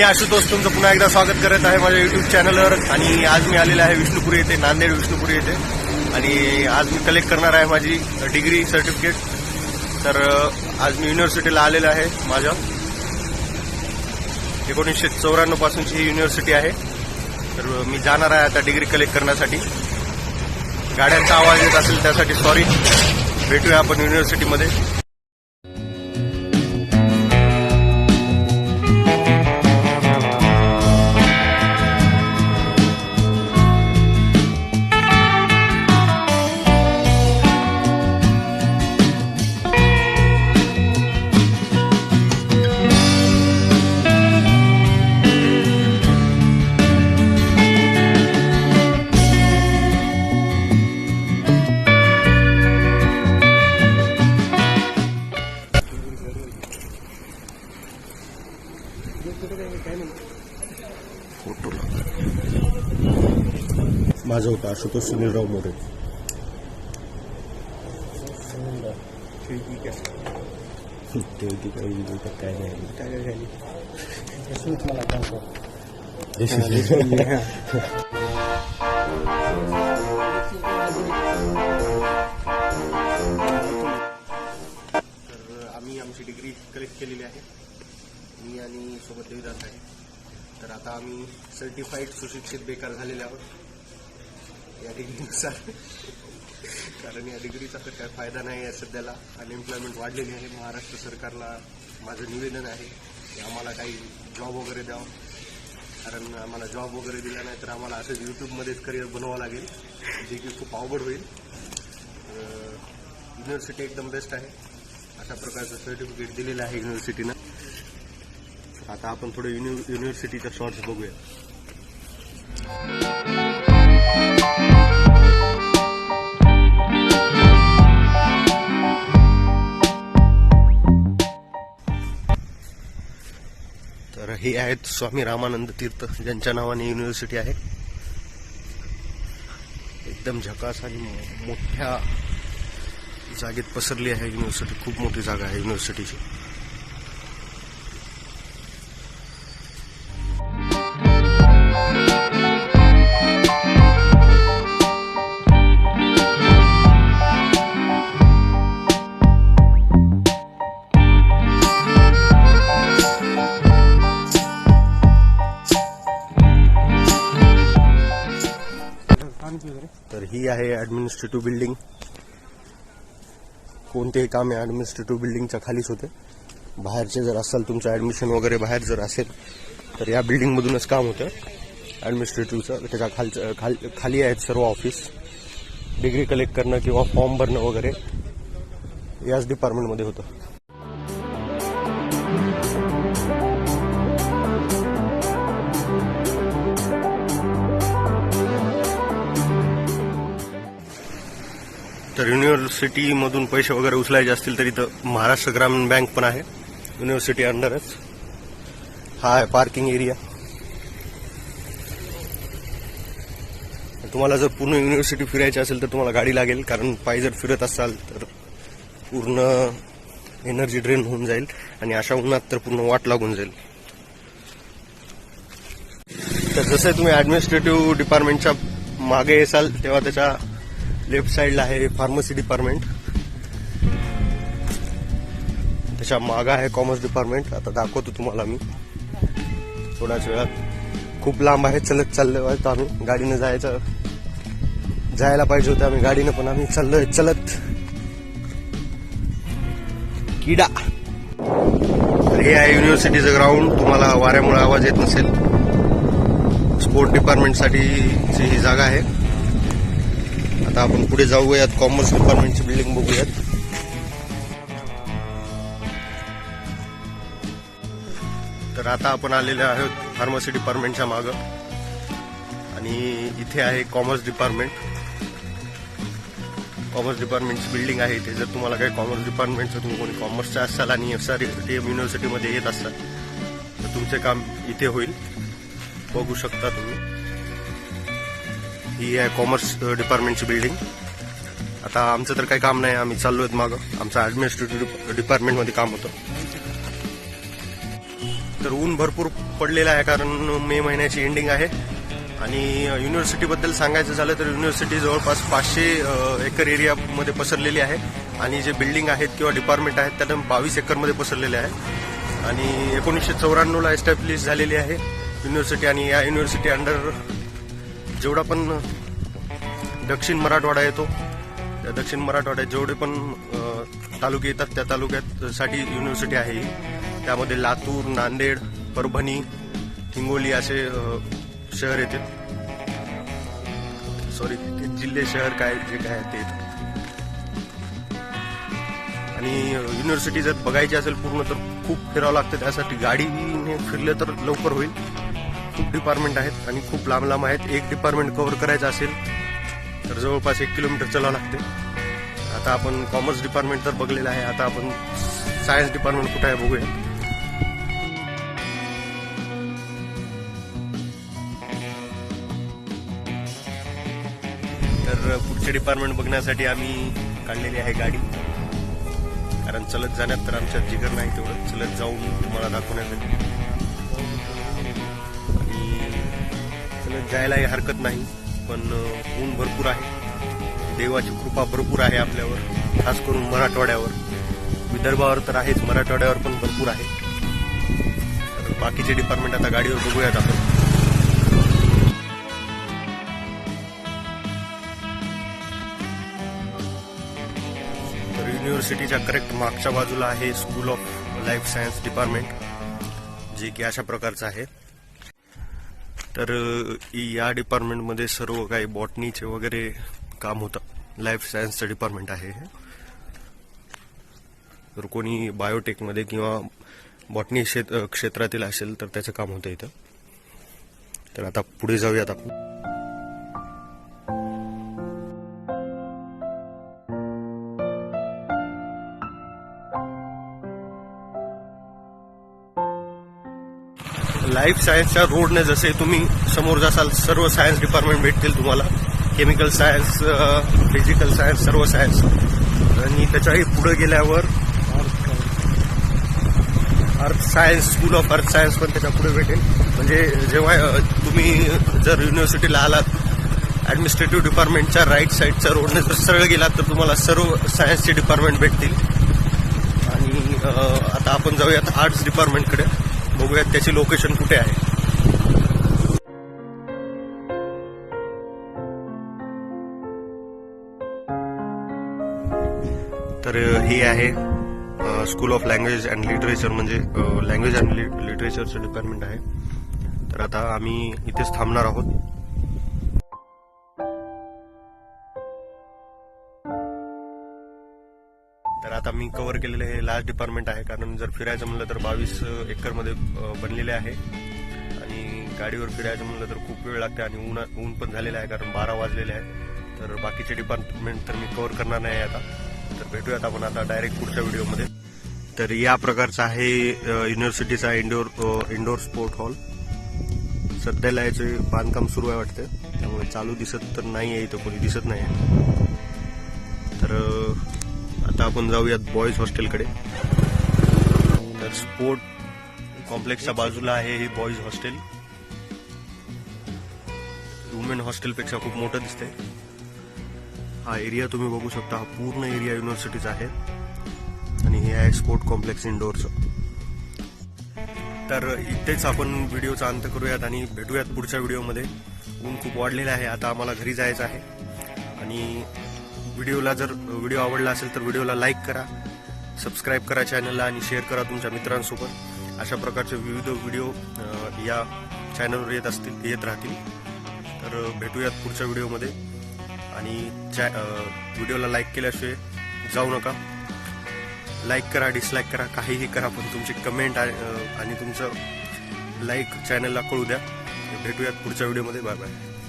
मी आशुतोष तुमचं पुन्हा एकदा स्वागत करत आहे माझ्या युट्यूब चॅनलवर आणि आज मी आलेलो आहे विष्णुपुरी येथे नांदेड विष्णुपुरी येथे. आणि आज मी कलेक्ट करणार आहे माझी डिग्री सर्टिफिकेट तर आज मी युनिव्हर्सिटीला आलेलो आहे माझ्या. एकोणीसशे चौऱ्याण्णव पासूनची ही युनिव्हर्सिटी आहे. तर मी जाणार आहे आता डिग्री कलेक्ट करण्यासाठी. गाड्यांचा आवाज येत असेल त्यासाठी सॉरी भेटूया आपण युनिव्हर्सिटीमध्ये माझं होता आशुतोष सुनीलराव मोरे. काय नाही काय तर आम्ही आमची डिग्री कलेक्ट केलेली आहे. मी आणि सोबत देवीदास आहे. तर आता आम्ही सर्टिफाईड सुशिक्षित बेकार झालेले आहोत. या डिग्रीनुसार कारण या डिग्रीचा तर काय फायदा नाही आहे सध्याला. अनएम्प्लॉयमेंट वाढलेली आहे. महाराष्ट्र सरकारला माझं निवेदन आहे की आम्हाला काही जॉब वगैरे द्यावं. कारण आम्हाला जॉब वगैरे दिला नाही तर आम्हाला असंच यूट्यूबमध्येच करिअर बनवावं लागेल जे की खूप अवघड होईल. युनिव्हर्सिटी एकदम बेस्ट आहे. अशा प्रकारचं सर्टिफिकेट दिलेलं आहे युनिव्हर्सिटीनं आता आपण थोडं युनि युनिव्हर्सिटीचा शॉर्ट्स बघूया. हे आहेत स्वामी रामानंद तीर्थ ज्यांच्या नावाने युनिव्हर्सिटी आहे. एकदम झकास आणि मो- मोठ्या जागेत पसरली आहे युनिव्हर्सिटी खूप मोठी जागा आहे युनिव्हर्सिटीची आहे ॲडमिनिस्ट्रेटिव्ह बिल्डिंग कोणतेही काम आहे ऍडमिनिस्ट्रेटिव्ह बिल्डिंगच्या खालीच होते. बाहेरचे जर असाल तुमचं ॲडमिशन वगैरे बाहेर जर असेल तर या बिल्डिंगमधूनच काम होतं. ॲडमिनिस्ट्रेटिव्हचं त्याच्या खालचं खाल खाली आहेत सर्व ऑफिस डिग्री कलेक्ट करणं किंवा फॉर्म भरणं वगैरे याच डिपार्टमेंटमध्ये होतं. युनिव्हर्सिटीमधून पैसे वगैरे उचलायचे असतील तर इथं महाराष्ट्र ग्रामीण बँक पण आहे. युनिव्हर्सिटी अंडरच. हा आहे पार्किंग एरिया. तुम्हाला जर पूर्ण युनिव्हर्सिटी फिरायची असेल तर तुम्हाला गाडी लागेल. कारण पायी जर फिरत असाल तर पूर्ण एनर्जी ड्रेन होऊन जाईल आणि अशा उन्हात तर पूर्ण वाट लागून जाईल. तर जसं तुम्ही ऍडमिनिस्ट्रेटिव्ह डिपार्टमेंटच्या मागे येसाल तेव्हा त्याच्या लेफ्ट साईडला आहे फार्मसी डिपार्टमेंट. त्याच्या मागा आहे कॉमर्स डिपार्टमेंट. आता दाखवतो तुम्हाला मी. थोड्याच वेळात. खूप लांब आहे चलत चाललो आहे आम्ही. गाडीनं जायचं. जायला पाहिजे होतं आम्ही. गाडीनं पण आम्ही चाललोय चलत. किडा. तर हे आहे युनिव्हर्सिटीचं ग्राउंड तुम्हाला वाऱ्यामुळे आवाज येत नसेल. स्पोर्ट डिपार्टमेंटसाठीची ही जागा आहे. आता आपण पुढे जाऊयात. कॉमर्स डिपार्टमेंटची बिल्डिंग बघूयात. तर आता आपण आलेले आहोत फार्मसी डिपार्टमेंटच्या मागं. आणि इथे आहे कॉमर्स डिपार्टमेंट कॉमर्स डिपार्टमेंटची बिल्डिंग आहे इथे. जर तुम्हाला काही कॉमर्स डिपार्टमेंटचं तुम्ही कोणी कॉमर्सचे असाल आणि एस आर टी एम युनिव्हर्सिटीमध्ये येत असाल तर तुमचे काम इथे होईल. बघू शकता तुम्ही. ही आहे कॉमर्स डिपार्टमेंटची बिल्डिंग आता आमचं तर काही काम नाही आम्ही चाललो आहेत मागं. आमचं ऍडमिनिस्ट्रेटिव्ह डिपार्टमेंटमध्ये काम होतं. तर ऊन भरपूर पडलेलं आहे कारण मे महिन्याची एंडिंग आहे. आणि uh, युनिव्हर्सिटीबद्दल सांगायचं झालं तर युनिव्हर्सिटी जवळपास पाचशे uh, एकर एरियामध्ये पसरलेली आहे. आणि जे बिल्डिंग आहेत किंवा डिपार्टमेंट आहेत त्यांना बावीस एकरमध्ये पसरलेले आहे. आणि एकोणीसशे चौऱ्याण्णवला एस्टॅब्लिश झालेली आहे. युनिव्हर्सिटी आणि या युनिव्हर्सिटी अंडर जेवढा पण दक्षिण मराठवाडा येतो त्या दक्षिण मराठवाड्यात जेवढे पण तालुके येतात त्या तालुक्यात साठी युनिव्हर्सिटी आहे ही. त्यामध्ये लातूर नांदेड परभणी हिंगोली असे शहर येते. सॉरी जिल्हे शहर काय जे काय ते. आणि युनिव्हर्सिटी जर बघायची असेल पूर्ण तर खूप फिरावं लागतं. त्यासाठी गाडीने फिरलं तर लवकर होईल. खूप डिपार्टमेंट आहेत आणि खूप लांब लांब आहेत. एक डिपार्टमेंट कव्हर करायचं असेल तर जवळपास एक किलोमीटर चलावं लागते. आता आपण कॉमर्स डिपार्टमेंट तर बघलेलं आहे. आता आपण सायन्स डिपार्टमेंट कुठं आहे बघूया. तर पुढचे डिपार्टमेंट बघण्यासाठी आम्ही काढलेली आहे गाडी. कारण चलत जाण्यात तर आमच्यात जिगर नाही तेवढं. चलत जाऊन तुम्हाला दाखवण्यासाठी जायलाही हरकत नाही पण ऊन भरपूर आहे. देवाची कृपा भरपूर आहे आपल्यावर खास करून मराठवाड्यावर. विदर्भावर तर आहेच मराठवाड्यावर पण भरपूर आहे. तर बाकीचे डिपार्टमेंट आता गाडीवर बघूयात आपण. तर युनिव्हर्सिटीच्या करेक्ट मागच्या बाजूला आहे school of life science department जे की अशा प्रकारचं आहे. तर या डिपार्टमेंटमध्ये सर्व काही बॉटनीचे वगैरे काम होतं. लाईफ सायन्सचं डिपार्टमेंट आहे हे. जर कोणी बायोटेकमध्ये किंवा बॉटनी क्षेत्रातील असेल तर त्याचं काम होतं इथं. तर आता पुढे जाऊयात आपण. लाईफ सायन्सच्या रोडने जसे तुम्ही समोर जासाल सर्व सायन्स डिपार्टमेंट भेटतील तुम्हाला. केमिकल सायन्स फिजिकल सायन्स सर्व सायन्स आणि त्याच्याही पुढे गेल्यावर earth science school of earth science पण त्याच्या पुढे भेटेल. म्हणजे जेव्हा तुम्ही जर युनिव्हर्सिटीला आलात ऍडमिनिस्ट्रेटिव्ह डिपार्टमेंटच्या राईट साईडच्या रोडने जर सरळ गेलात तर तुम्हाला सर्व सायन्सचे डिपार्टमेंट भेटतील. आणि आता आपण जाऊयात आर्ट्स डिपार्टमेंटकडे बघूयात त्याची लोकेशन कुठे आहे. तर ही आहे school of language and literature म्हणजे लँग्वेज अँड लिटरेचरचं डिपार्टमेंट आहे. तर आता आम्ही इथेच थांबणार आहोत. आता मी कव्हर केलेलं हे लास्ट डिपार्टमेंट आहे. कारण जर फिरायचं म्हणलं तर बावीस एकरमध्ये बनलेले आहे. आणि गाडीवर फिरायचं म्हणलं तर खूप वेळ लागते आणि ऊन ऊन पण झालेलं आहे कारण बारा वाजलेले आहे. तर बाकीचे डिपार्टमेंट तर मी कव्हर करणार नाही आता. तर भेटूयात आपण आता डायरेक्ट पुढच्या व्हिडिओमध्ये तर या प्रकारचा आहे युनिव्हर्सिटीचा इंडोर इंडोर स्पोर्ट हॉल सध्याला याचे बांधकाम सुरू आहे वाटतं. त्यामुळे चालू दिसत तर नाही आहे इथं कोणी दिसत नाही आहे तर आता आपण जाऊयात बॉईज हॉस्टेलकडे तर स्पोर्ट कॉम्प्लेक्सच्या बाजूला आहे हे बॉईज हॉस्टेल वुमेन हॉस्टेलपेक्षा खूप मोठं दिसतंय. हा एरिया तुम्ही बघू शकता हा पूर्ण एरिया युनिव्हर्सिटीचा आहे. आणि हे आहे स्पोर्ट कॉम्प्लेक्स इंडोरचं तर इथेच आपण व्हिडिओचा अंत करूयात आणि भेटूयात पुढच्या व्हिडिओमध्ये ऊन खूप वाढलेलं आहे आता आम्हाला घरी जायचं आहे. आणि व्हिडिओला जर व्हिडिओ आवडला असेल तर व्हिडिओला लाईक करा सबस्क्राईब करा चॅनलला आणि शेअर करा तुमच्या मित्रांसोबत. अशा प्रकारचे विविध व्हिडिओ या चॅनलवर येत असतील येत राहतील. तर भेटूयात पुढच्या व्हिडिओमध्ये. आणि चॅ- व्हिडिओला लाईक केल्याशिवाय जाऊ नका. लाईक करा डिसलाईक करा काहीही करा पण तुमची कमेंट आणि तुमचं लाईक चॅनलला कळू द्या. भेटूयात पुढच्या व्हिडिओमध्ये. Bye bye